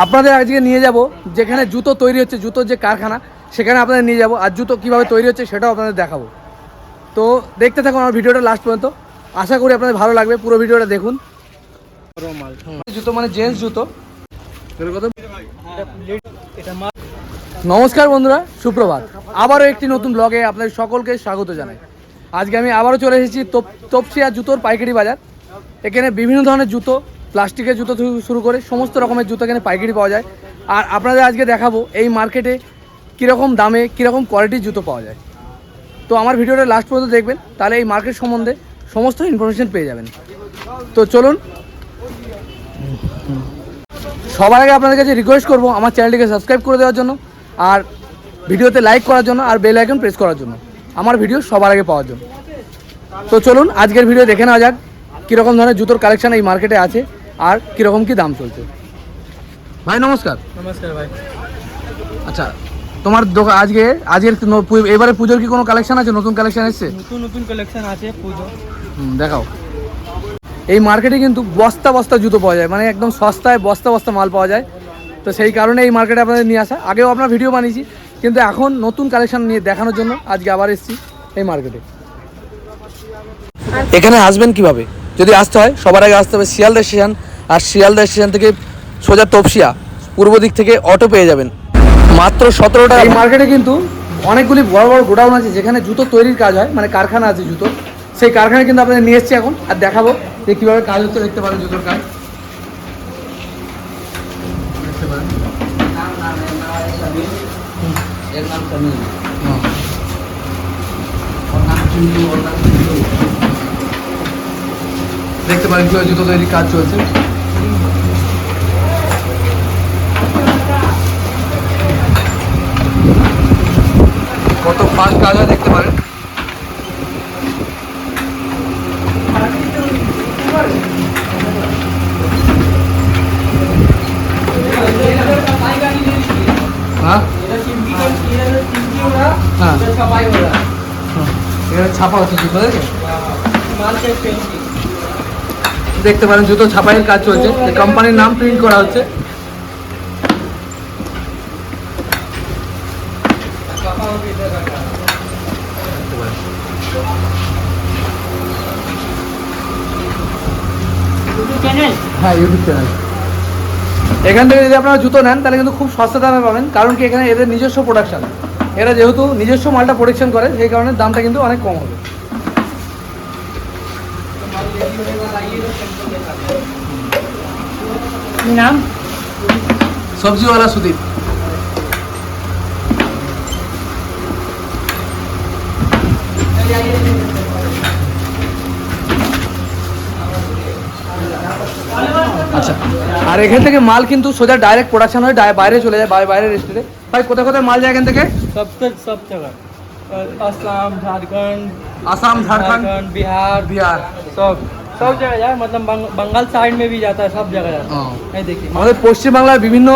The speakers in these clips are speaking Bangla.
আপনাদের আজকে নিয়ে যাব, যেখানে জুতো তৈরি হচ্ছে, জুতোর যে কারখানা, সেখানে আপনাদের নিয়ে যাব আর জুতো কীভাবে তৈরি হচ্ছে সেটাও আপনাদের দেখাবো। তো দেখতে থাকুন আমার ভিডিওটা লাস্ট পর্যন্ত। আশা করি আপনাদের ভালো লাগবে, পুরো ভিডিওটা দেখুন। জুতো মানে জেন্টস জুতো। নমস্কার বন্ধুরা, সুপ্রভাত। আবারও একটি নতুন ব্লগে আপনাদের সকলকে স্বাগত জানাই। আজকে আমি আবারও চলে এসেছি তোপ, তপসিয়া জুতোর পাইকারি বাজার। এখানে বিভিন্ন ধরনের জুতো প্লাস্টিকের জুতো থেকে শুরু করে সমস্ত রকমের জুতো এখানে পাইকারি পাওয়া যায়। আর আপনাদের আজকে দেখাবো এই মার্কেটে কীরকম দামে, কীরকম কোয়ালিটির জুতো পাওয়া যায়। তো আমার ভিডিওটা লাস্ট পর্যন্ত দেখবেন, তাহলে এই মার্কেট সম্বন্ধে সমস্ত ইনফরমেশন পেয়ে যাবেন। তো চলুন, সবার আগে আপনাদের কাছে রিকোয়েস্ট করব আমার চ্যানেলটিকে সাবস্ক্রাইব করে দেওয়ার জন্য, আর ভিডিওতে লাইক করার জন্য, আর বেল আইকন প্রেস করার জন্য। আমার ভিডিও সবার আগে পাওয়ার জন্য। তো চলুন, আজকের ভিডিও দেখে নেওয়া যাক, কীরকম ধরনের জুতোর কালেকশান এই মার্কেটে আছে। আর কীরকম কী দাম চলছে? ভাই নমস্কার। নমস্কার ভাই। আচ্ছা তোমার দোকান আজকে আজকের এবারে পুজোর কি কোনো কালেকশন আছে? নতুন কালেকশন এসছে? নতুন নতুন কালেকশন আছে পুজো। হুম, দেখাও। এই মার্কেটে কিন্তু বস্তা বস্তা জুতো পাওয়া যায়। মানে একদম সস্তায় বস্তা বস্তা মাল পাওয়া যায়। তো সেই কারণে এই মার্কেটে আপনাদের নিয়ে আসা। আগেও আপনার ভিডিও বানিয়েছি কিন্তু এখন নতুন কালেকশন নিয়ে দেখানোর জন্য আজকে আবার এসেছি এই মার্কেটে এখানে আসবেন কীভাবে? যদি আসতে হয় সবার আগে আসতে হবে শিয়ালদা স্টেশন আর শিয়ালদা স্টেশন থেকে সোজা তপসিয়া পূর্ব দিক থেকে অটো পেয়ে যাবেন। মাত্র সতেরো টাকা এই মার্কেটে কিন্তু অনেকগুলি বড় বড় গোডাউন আছে যেখানে জুতো তৈরির কাজ হয় মানে কারখানা আছে জুতো। সেই কারখানায় কিন্তু আপনাদের নিয়ে এসেছি এখন আর দেখাবো যে কীভাবে কাজ হচ্ছে দেখতে পারেন জুতোর কাজ। দেখতে পারেন। হুম। দেখতে পারেন কীভাবে জুতো তৈরির কাজ চলছে। কত ফাস্ট কাজ হয় দেখতে পারেন। হ্যাঁ? হ্যাঁ। ছাপা হচ্ছে জুতো দেখে দেখতে পারেন, জুতো ছাপাইয়ের কাজ চলছে। কোম্পানির নাম প্রিন্ট করা হচ্ছে। হ্যাঁ ইউটিউব চ্যানেল এখান থেকে যদি আপনারা জুতো নেন, তাহলে কিন্তু খুব সস্তা দামে পাবেন, কারণ কি এখানে এদের নিজস্ব প্রোডাকশন এরা যেহেতু নিজস্ব মালটা প্রোডাকশন করে, সেই কারণে দামটা কিন্তু অনেক কম হবে। নাম? সবজিওয়ালা সুদীপ। আচ্ছা আর এখান থেকে মাল কিন্তু সোজা ডাইরেক্ট প্রোডাকশন হয় বাইরে চলে যায় বাইরে রেস্টুরেন্টে ভাই কোথায় কোথায় মাল যায় এখান থেকে? সব সব জায়গা আসাম ঝাড়খণ্ড আসাম ঝাড়খণ্ড বিহার। বিহার। সব। সব জায়গায় যায় মতলব বাঙ্গাল সাইড মে ভি সব জায়গায় যায় দেখি আমাদের পশ্চিমবাংলার বিভিন্ন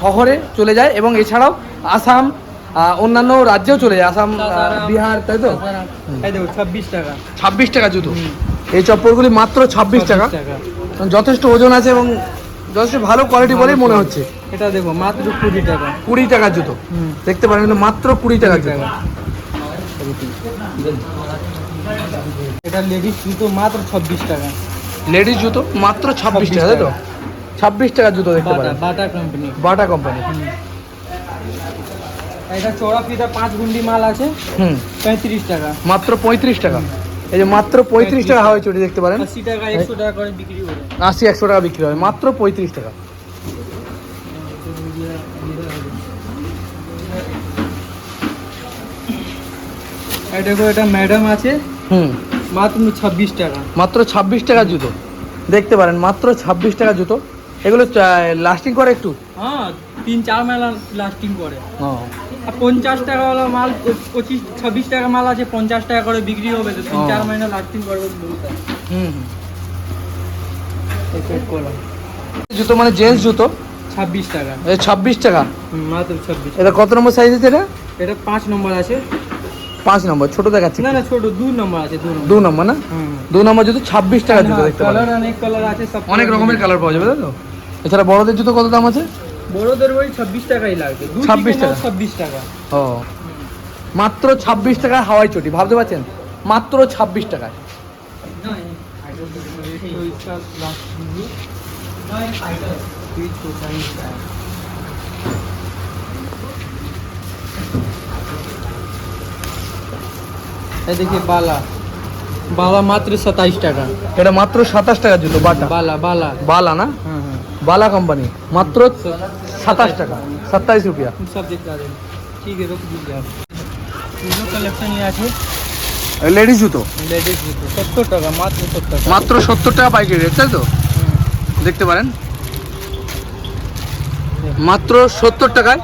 শহরে চলে যায় এবং এছাড়াও আসাম অন্যান্য রাজ্যেও চলে যায়। আসাম বিহার তাই তো? ছাব্বিশ টাকা। ছাব্বিশ টাকা জুতো। এই চপ্পলগুলি মাত্র ছাব্বিশ টাকা। যথেষ্ট ওজন আছে এবং যথেষ্ট ভালো কোয়ালিটি বলেই মনে হচ্ছে। এটা দেখো মাত্র কুড়ি টাকা। কুড়ি টাকা জুতো। দেখতে পারেন কিন্তু মাত্র কুড়ি টাকা জুতো। এটা লেডিস জুতো মাত্র ছাব্বিশ টাকা। লেডিস জুতো মাত্র ছাব্বিশ টাকা তাই তো? ছাব্বিশ টাকার জুতো দেখতে পারেন। বাটা কোম্পানি বাটা কোম্পানি এটা চড়া পাঁচ গুন্ডি মাল আছে। হুম। পঁয়ত্রিশ টাকা। মাত্র পঁয়ত্রিশ টাকা। এই যে মাত্র পঁয়ত্রিশ টাকা হাওয়াই চটি দেখতে পারেন। আশি টাকা একশো টাকা করে বিক্রি করে আশি একশো টাকা বিক্রি হয় মাত্র পঁয়ত্রিশ টাকা। দেখো এটা ম্যাডাম আছে। হুম। মাত্র ছাব্বিশ টাকা। মাত্র ছাব্বিশ টাকার জুতো। দেখতে পারেন মাত্র ছাব্বিশ টাকা জুতো। এগুলো লাস্টিং করে একটু? হ্যাঁ তিন চার মেলা লাস্টিং করে। আর পঞ্চাশ টাকাওয়ালা মাল পঁচিশ ছাব্বিশ টাকা মাল আছে পঞ্চাশ টাকা করে বিক্রি হবে তো তিন চার মহিনা লাস্টিং করবে হুম। জুতো মানে জেন্টস জুতো? ছাব্বিশ টাকা। ছাব্বিশ টাকা? মাত্র ছাব্বিশ। এটা কত নম্বর সাইজ আছে এটা? এটা পাঁচ নম্বর আছে। পাঁচ নম্বর ছোট দেখাচ্ছে না না ছোট দু নম্বর আছে দু নম্বর। না? দু নম্বর জুতো ছাব্বিশ টাকা জুতো দেখতে কালার অনেক কালার আছে সব অনেক রকমের কালার পাওয়া যাবে তাই তো? এছাড়া বড়দের জুতো কত দাম আছে? বড়দের ওই ছাব্বিশ টাকাই লাগবে। 26 টাকা? ছাব্বিশ টাকা। ও। মাত্র ছাব্বিশ টাকায় হাওয়াই চটি ভাবতে পারছেন? মাত্র ছাব্বিশ টাকায়। এদিকে বালা। বালা মাত্র সাতাইশ টাকা। এটা মাত্র সাতাশ টাকা জুতো বাটা। বালা বালা। বালা না? হ্যাঁ, হ্যাঁ। বালা কোম্পানি মাত্র সাতাশ টাকা। সাতাইশ রুপিয়া। ঠিক আছে। লেডিস জুতো? লেডিস জুতো। সত্তর টাকা মাত্র সত্তর মাত্র সত্তর টাকা পাইকারি রেট তাই তো? দেখতে পারেন। মাত্র সত্তর টাকায়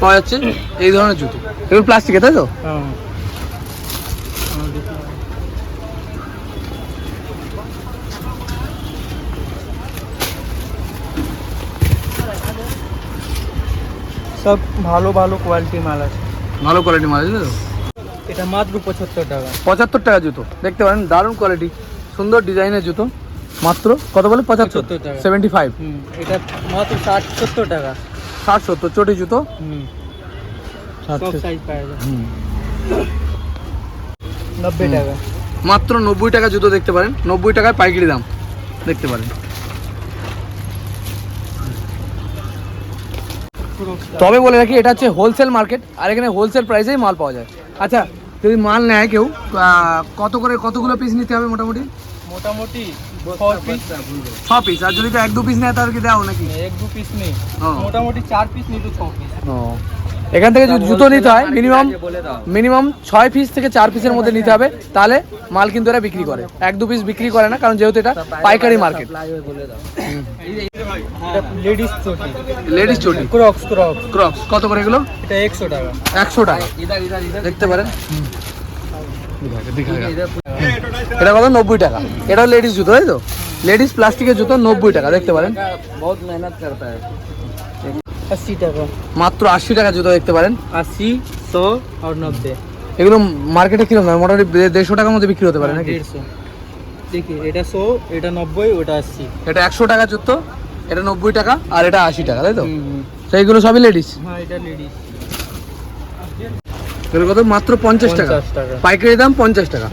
পাওয়া যাচ্ছে এই ধরনের জুতো। এগুলো প্লাস্টিকে তাই তো? হ্যাঁ। সব ভালো ভালো কোয়ালিটির মাল আছে। ভালো কোয়ালিটির মাল আছে এটা মাত্র পঁচাত্তর টাকা। পঁচাত্তর টাকা জুতো। দেখতে পারেন দারুণ কোয়ালিটি সুন্দর ডিজাইনের জুতো। মাত্র কত বলে? পঁচাত্তর? 75 টাকা। সেভেন্টি ফাইভ হুম এটা মাত্র ষাট সত্তর টাকা। ষাট সত্তর চটি জুতো। নব্বই টাকা। মাত্র নব্বই টাকা জুতো দেখতে পারেন। নব্বই টাকায় পাইকারি দাম। দেখতে পারেন। তবে বলে রাখি এটা হচ্ছে হোলসেল মার্কেট আর এখানে হোলসেল প্রাইসেই মাল পাওয়া যায়। আচ্ছা যদি মাল নেয় কেউ কত করে কতগুলো পিস নিতে হবে মোটামুটি? মোটামুটি ছ পিস আর যদি এক দু পিস নেয় তাহলে কি দেওয়া নাকি? এক দু পিস নেই। হ্যাঁ। মোটামুটি চার পিস নিতে ছ পিস এখান থেকে যদি জুতো নিতে হয় মিনিমাম মিনিমাম ছয় পিস থেকে চার পিসের মধ্যে নিতে হবে। তাহলে মাল কিন্তু এরা বিক্রি করে। এক দু পিস বিক্রি করে না কারণ যেহেতু এটা পাইকারি মার্কেট লেডিস চটি। লেডিস চটি? ক্রক্স ক্রক্স ক্রক্স কত করে এগুলো? এটা একশো টাকা। একশো টাকা। দেখতে পারেন। এটা কত? নব্বই টাকা। এটাও লেডিস জুতো তাই তো? লেডিস প্লাস্টিকের জুতো নব্বই টাকা। দেখতে পারেন। বহুত মেহনত করতা है আশি টাকা। মাত্র আশি টাকা জুতো দেখতে পারেন। আশি শো আর নব্বই এগুলো মার্কেটে কীরকম? দাম মোটামুটি দেড়শো টাকার মধ্যে বিক্রি হতে পারে নাকি? দেড়শো। দেখি এটা শো এটা নব্বই ওটা আশি। এটা একশো টাকা জুতো এটা নব্বই টাকা আর এটা আশি টাকা তাই তো? তো এগুলো সবই লেডিস হ্যাঁ এটা লেডিস এগুলো কত? মাত্র পঞ্চাশ টাকা। পাইকারি দাম পঞ্চাশ টাকা।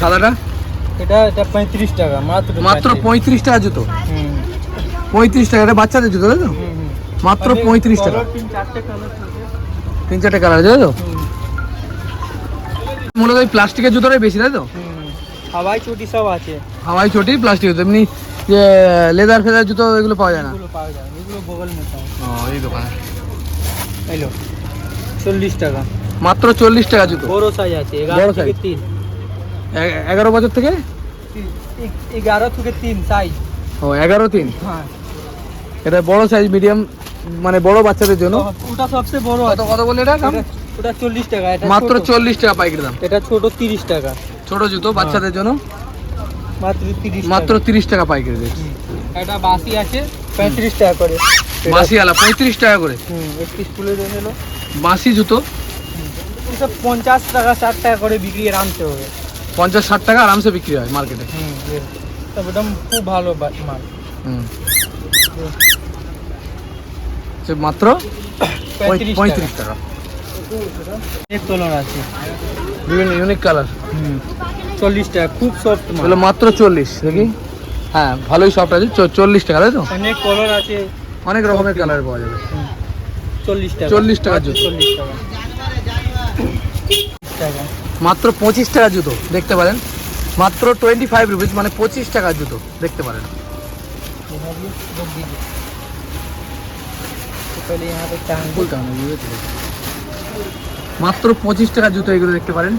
সাদাটা? এটা এটা পঁয়ত্রিশ টাকা মাত্র মাত্র পঁয়ত্রিশ টাকা জুতো। হুম। পঁয়ত্রিশ টাকা এটা বাচ্চাদের জুতো তাই তো। মাত্র পঁয়ত্রিশ টাকা। তিন চারটে কালার আছে তাই তো? মূলত ওই প্লাস্টিকের জুতোটাই বেশি তাই তো? হাওয়াই চটি সব আছে। হাওয়াই চটি প্লাস্টিক জুতো এমনি যে লেদার ফেদার জুতো এগুলো পাওয়া যায় না। পাওয়া যায় এগুলো বগল এই দোকানে। এলো চল্লিশ টাকা। মাত্র চল্লিশ টাকা জুতো। বড় সাইজ আছে বড় এগারো থেকে তিন। এগারো বছর থেকে? এগারো থেকে তিন সাইজ ও এগারো তিন? হ্যাঁ। এটা বড় সাইজ মিডিয়াম মানে বড় বাচ্চাদের জন্য। ওটা সবচেয়ে বড় কত কত বলে এটা দাম? ওটা- ওটা চল্লিশ টাকা এটা মাত্র ছোট। চল্লিশ টাকা পাইকারি দাম। এটা ছোট তিরিশ টাকা। ছোট জুতো বাচ্চাদের জন্য? মাত্র তিরিশ মাত্র তিরিশ টাকা পাইকারি রেট এটা বাসি আছে পঁয়ত্রিশ টাকা করে। বাসি আলা পঁয়ত্রিশ টাকা করে। হুম একটি স্কুলে দিয়ে নিলো। বাসি জুতো? এসব পঞ্চাশ টাকা ষাট টাকা করে বিক্রি আরামসে হবে। পঞ্চাশ ষাট টাকা আরামসে বিক্রি হয় মার্কেটে। হুম একদম খুব ভালো মাল। হুম। সে মাত্র পঁয়ত্রিশ টাকা। আছে। বিভিন্ন ইউনিক কালার হুম। চল্লিশ টাকা খুব সফট মাত্র চল্লিশ দেখি হ্যাঁ ভালোই সফট আছে চল্লিশ টাকা তাই তো? অনেক কালার আছে। অনেক রকমের কালার পাওয়া যাবে। চল্লিশ টাকা। 40 টাকা জুতো। চল্লিশ টাকা। টাকা মাত্র পঁচিশ টাকা জুতো দেখতে পারেন। মাত্র টোয়েন্টি ফাইভ রুপিস মানে পঁচিশ টাকা জুতো দেখতে পারেন। মাত্র পঁচিশ টাকা জুতো এগুলো দেখতে পারেন।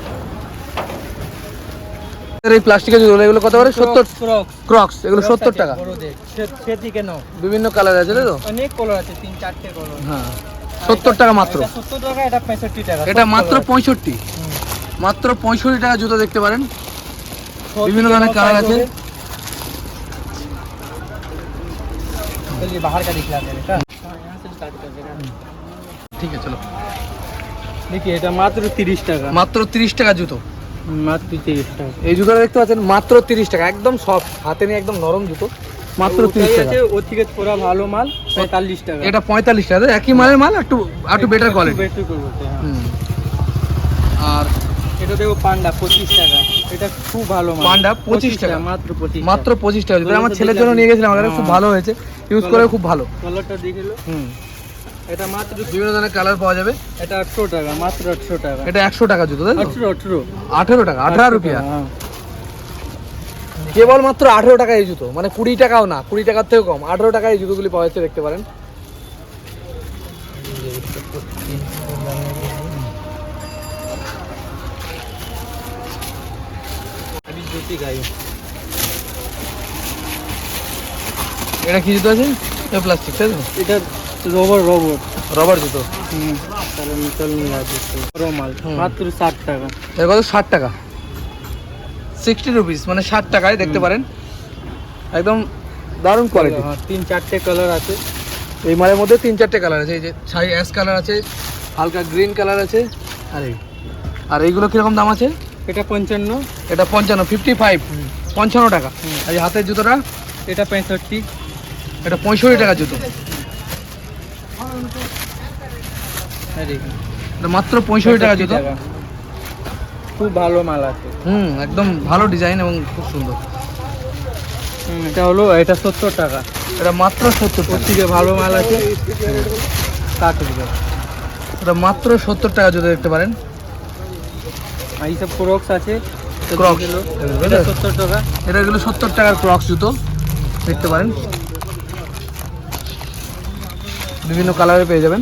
এই প্লাস্টিকের জুতো এগুলো কত করে? সত্তর ক্রক্স এগুলো সত্তর টাকা। বিভিন্ন কালার আছে তো? অনেক কালার আছে তিন চারটে হ্যাঁ। সত্তর টাকা মাত্র। এটা মাত্র পঁয়ষট্টি। মাত্র পঁয়ষট্টি টাকা জুতো দেখতে পারেন। বিভিন্ন ধরনের কালার আছে। বাহার কা দিখলা ঠিক আছে চলো। দেখি এটা মাত্র তিরিশ টাকা। মাত্র তিরিশ টাকা জুতো। মাত্র তিরিশ টাকা। এই জুতোটা দেখতে পাচ্ছেন মাত্র তিরিশ টাকা। একদম সফট হাতে নিয়ে একদম নরম জুতো। মাত্র তিরিশ টাকা। ওর থেকে থোড়া ভালো মাল পঁয়তাল্লিশ টাকা। এটা পঁয়তাল্লিশ টাকা। একই মালের মাল একটু একটু বেটার হ্যাঁ। কোয়ালিটি আর এটা দেখো পান্ডা পঁচিশ টাকা। এটা খুব ভালো মাল। পান্ডা পঁচিশ টাকা। মাত্র পঁচিশ মাত্র পঁচিশ টাকা। আমার ছেলের জন্য নিয়ে গেছিলাম আমার হ্যাঁ। খুব ভালো হয়েছে। ইউজ করে খুব ভালো। কালারটা দেখে হুম। এটা মাত্র বিভিন্ন ধরনের কালার পাওয়া যাবে। এটা 800 টাকা মাত্র 800 টাকা। এটা 100 টাকা জুতো তাই 18 18 টাকা 18 রুপিয়া। হ্যাঁ। কেবল মাত্র 18 টাকা এই জুতো মানে 20 টাকাও না 20 টাকার থেকেও কম। 18 টাকায় এই জুতোগুলি পাওয়া যাচ্ছে দেখতে পারেন। এটা কি জুতো আছে? প্লাস্টিক তাই তো? এটা রবার রবার রবার জুতো? হুম তাহলে নিয়ে আসবে। মাত্র ষাট টাকা। এর কত? ষাট টাকা। সিক্সটি রুপিস মানে ষাট টাকায় দেখতে পারেন। একদম দারুণ কোয়ালিটি হ্যাঁ, তিন চারটে কালার আছে। এই মালের মধ্যে তিন চারটে কালার আছে। এই যে ছাই অ্যাশ কালার আছে হালকা গ্রিন কালার আছে। আর এই আর এইগুলো কীরকম দাম আছে? এটা পঞ্চান্ন। এটা পঞ্চান্ন ফিফটি ফাইভ পঞ্চান্ন টাকা। আর এই হাতের জুতোটা? এটা পঁয়ষট্টি। এটা পঁয়ষট্টি টাকা জুতো আরে এটা মাত্র পঁয়ষট্টি টাকা জুতো। খুব ভালো মাল আছে। হুম একদম ভালো ডিজাইন এবং খুব সুন্দর। এটা হলো এটা সত্তর টাকা। এটা মাত্র সত্তর ওর থেকে ভালো মাল আছে। ষাট এটা মাত্র সত্তর টাকা জুতো দেখতে পারেন। এইসব ক্রক্স আছে। এগুলো এটা? সত্তর টাকা। এটা এগুলো সত্তর টাকার ক্রক্স জুতো। দেখতে পারেন। বিভিন্ন কালারে পেয়ে যাবেন।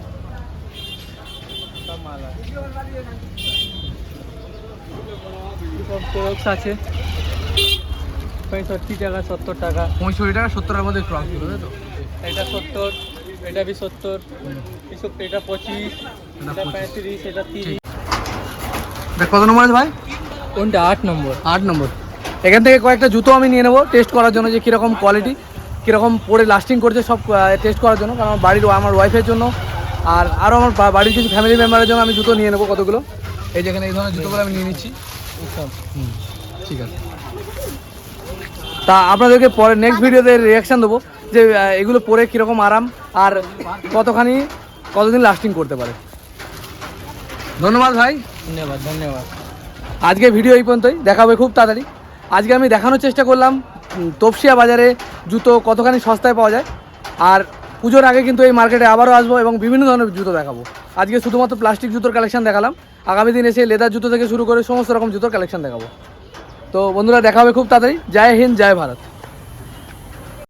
ক্রক্স আছে। পঁয়ষট্টি টাকা সত্তর টাকা। পঁয়ষট্টি টাকা সত্তর টাকার মধ্যে ক্রস তাই তো? এটা সত্তর এটা বি সত্তর এসব এটা পঁচিশ এটা পঁয়ত্রিশ এটা তিরিশ। এটা কত নম্বর আছে ভাই? কোনটা? আট নম্বর। আট নম্বর। এখান থেকে কয়েকটা জুতো আমি নিয়ে নেব টেস্ট করার জন্য যে কীরকম কোয়ালিটি কীরকম পরে লাস্টিং করছে সব টেস্ট করার জন্য কারণ আমার বাড়ির আমার ওয়াইফের জন্য। আর আরও আমার বাড়ির কিছু ফ্যামিলি মেম্বারের জন্য আমি জুতো নিয়ে নেব কতগুলো? এই যেখানে এই ধরনের জুতোগুলো আমি নিয়ে নিচ্ছি। ঠিক আছে। তা আপনাদেরকে পরে নেক্সট ভিডিওতে রিয়াকশান দেবো যে এগুলো পরে কীরকম আরাম আর কতখানি কতদিন লাস্টিং করতে পারে। ধন্যবাদ ভাই। ধন্যবাদ ধন্যবাদ। আজকে ভিডিও এই পর্যন্তই। দেখা হবে খুব তাড়াতাড়ি। আজকে আমি দেখানোর চেষ্টা করলাম তপসিয়া বাজারে জুতো কতখানি সস্তায় পাওয়া যায়। আর পুজোর আগে কিন্তু এই মার্কেটে আবারও আসব এবং বিভিন্ন ধরনের জুতো দেখাবো। আজকে শুধুমাত্র প্লাস্টিক জুতোর কালেকশন দেখালাম। আগামী দিন এসে লেদার জুতো থেকে শুরু করে সমস্ত রকম জুতোর কালেকশন দেখাবো। তো বন্ধুরা দেখাবে খুব তাড়াতাড়ি। জয় হিন্দ, জয় ভারত।